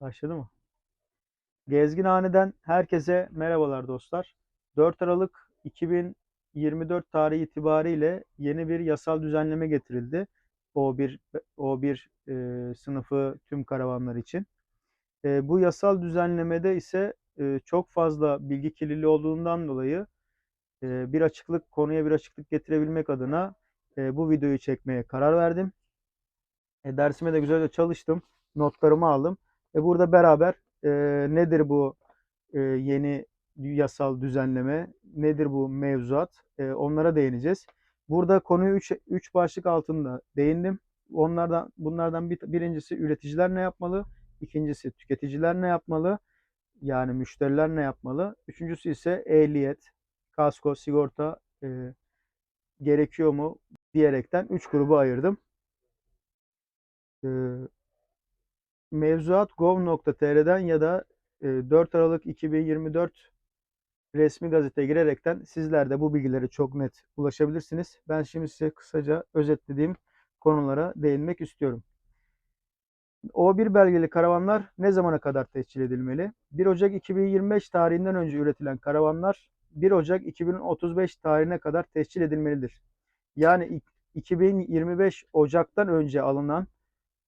Başladı mı? Gezginhane'den herkese merhabalar dostlar. 4 Aralık 2024 tarihi itibariyle yeni bir yasal düzenleme getirildi. O1 O1 e, sınıfı tüm karavanlar için. E, bu yasal düzenlemede ise e, çok fazla bilgi kirliliği olduğundan dolayı e, bir açıklık konuya bir açıklık getirebilmek adına e, bu videoyu çekmeye karar verdim. E, dersime de güzelce çalıştım. Notlarımı aldım. E, burada beraber e, nedir bu e, yeni yasal düzenleme, nedir bu mevzuat, e, onlara değineceğiz. Burada konuyu 3 3 başlık altında değindim. Onlardan bunlardan bir, birincisi üreticiler ne yapmalı? İkincisi tüketiciler ne yapmalı? Yani müşteriler ne yapmalı? Üçüncüsü ise ehliyet, kasko, sigorta e, gerekiyor mu diyerekten 3 gruba ayırdım. E, mevzuat.gov.tr'den ya da e, 4 Aralık 2024 resmi gazete girerekten sizler de bu bilgilere çok net ulaşabilirsiniz. Ben şimdi size kısaca özetlediğim konulara değinmek istiyorum. O1 belgeli karavanlar ne zamana kadar tescil edilmeli? 1 Ocak 2025 tarihinden önce üretilen karavanlar 1 Ocak 2035 tarihine kadar tescil edilmelidir. Yani 2025 Ocak'tan önce alınan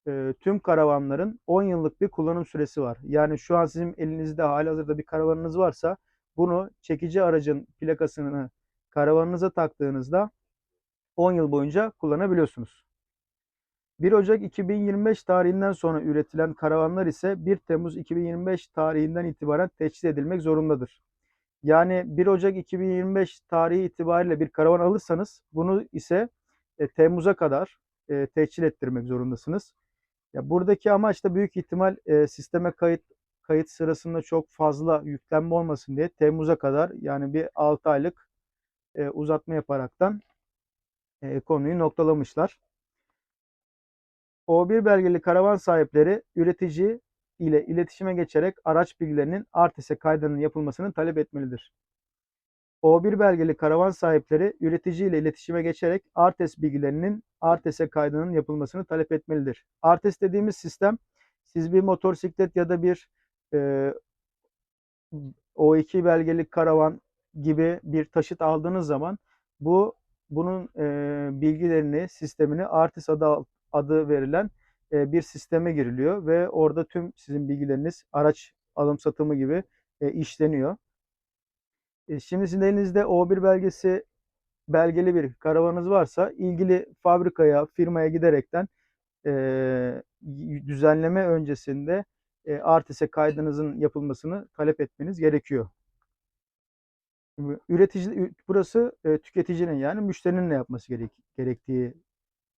e, tüm karavanların 10 yıllık bir kullanım süresi var. Yani şu an sizin elinizde halihazırda bir karavanınız varsa bunu çekici aracın plakasını karavanınıza taktığınızda 10 yıl boyunca kullanabiliyorsunuz. 1 Ocak 2025 tarihinden sonra üretilen karavanlar ise 1 Temmuz 2025 tarihinden itibaren teçhiz edilmek zorundadır. Yani 1 Ocak 2025 tarihi itibariyle bir karavan alırsanız bunu ise e, Temmuz'a kadar e, teçhil ettirmek zorundasınız. Ya buradaki amaç da büyük ihtimal e, sisteme kayıt kayıt sırasında çok fazla yüklenme olmasın diye Temmuz'a kadar yani bir 6 aylık e, uzatma yaparaktan e, konuyu noktalamışlar. O1 belgeli karavan sahipleri üretici ile iletişime geçerek araç bilgilerinin ARTES'e kaydının yapılmasını talep etmelidir. O1 belgeli karavan sahipleri üretici ile iletişime geçerek ARTES bilgilerinin ARTES'e kaydının yapılmasını talep etmelidir. ARTES dediğimiz sistem siz bir motosiklet ya da bir e, O2 belgeli karavan gibi bir taşıt aldığınız zaman bu bunun e, bilgilerini, sistemini ARTES adı, adı verilen e, bir sisteme giriliyor ve orada tüm sizin bilgileriniz araç alım satımı gibi e, işleniyor. E, şimdi sizin elinizde O1 belgesi belgeli bir karavanınız varsa ilgili fabrikaya, firmaya giderekten e, düzenleme öncesinde e, Artes'e kaydınızın yapılmasını talep etmeniz gerekiyor. Üretici burası e, tüketicinin yani müşterinin ne yapması gerek, gerektiği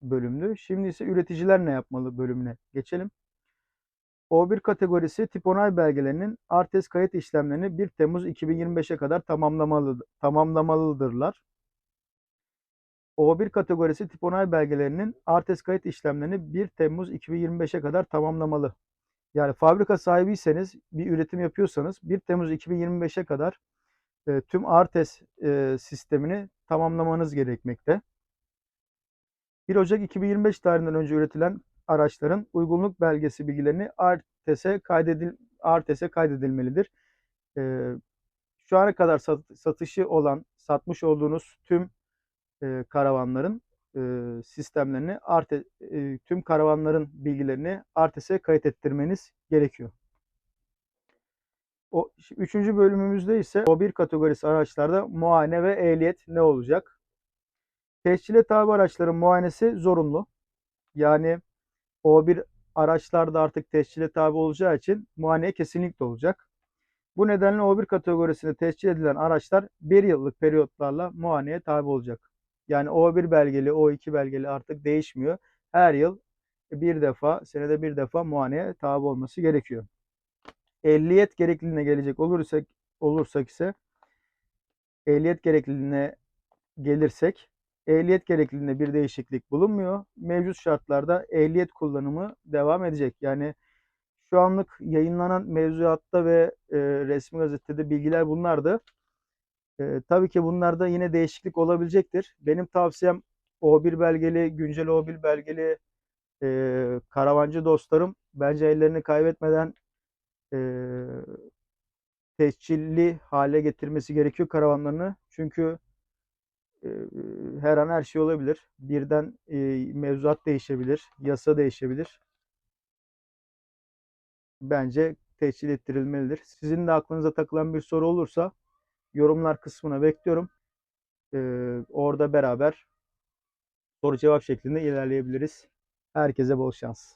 bölümdü. Şimdi ise üreticiler ne yapmalı bölümüne geçelim. O1 kategorisi tip onay belgelerinin Artes kayıt işlemlerini 1 Temmuz 2025'e kadar tamamlamalı, tamamlamalıdırlar. O1 kategorisi tip onay belgelerinin Artes kayıt işlemlerini 1 Temmuz 2025'e kadar tamamlamalı. Yani fabrika sahibiyseniz, bir üretim yapıyorsanız 1 Temmuz 2025'e kadar e, tüm Artes e, sistemini tamamlamanız gerekmekte. 1 Ocak 2025 tarihinden önce üretilen araçların uygunluk belgesi bilgilerini ARTES'e kaydedil ARTES'e kaydedilmelidir. E, şu ana kadar sat, satışı olan, satmış olduğunuz tüm e, karavanların e, sistemlerini, Arte, e, tüm karavanların bilgilerini Artes'e kayıt ettirmeniz gerekiyor. O üçüncü bölümümüzde ise o bir kategorisi araçlarda muayene ve ehliyet ne olacak? Tescile tabi araçların muayenesi zorunlu. Yani o bir araçlarda artık tescile tabi olacağı için muayene kesinlikle olacak. Bu nedenle O1 kategorisinde tescil edilen araçlar bir yıllık periyotlarla muayeneye tabi olacak. Yani O1 belgeli, O2 belgeli artık değişmiyor. Her yıl bir defa, senede bir defa muayeneye tabi olması gerekiyor. Ehliyet gerekliliğine gelecek olursak, olursak ise ehliyet gerekliliğine gelirsek ehliyet gerekliliğinde bir değişiklik bulunmuyor. Mevcut şartlarda ehliyet kullanımı devam edecek. Yani şu anlık yayınlanan mevzuatta ve e, resmi gazetede bilgiler bunlardı. E, tabii ki bunlarda yine değişiklik olabilecektir. Benim tavsiyem O1 belgeli, güncel O1 belgeli e, karavancı dostlarım bence ellerini kaybetmeden eee, tescilli hale getirmesi gerekiyor karavanlarını. Çünkü her an her şey olabilir. Birden eee, mevzuat değişebilir, yasa değişebilir. Bence tescil ettirilmelidir. Sizin de aklınıza takılan bir soru olursa yorumlar kısmına bekliyorum. Eee, orada beraber soru cevap şeklinde ilerleyebiliriz. Herkese bol şans.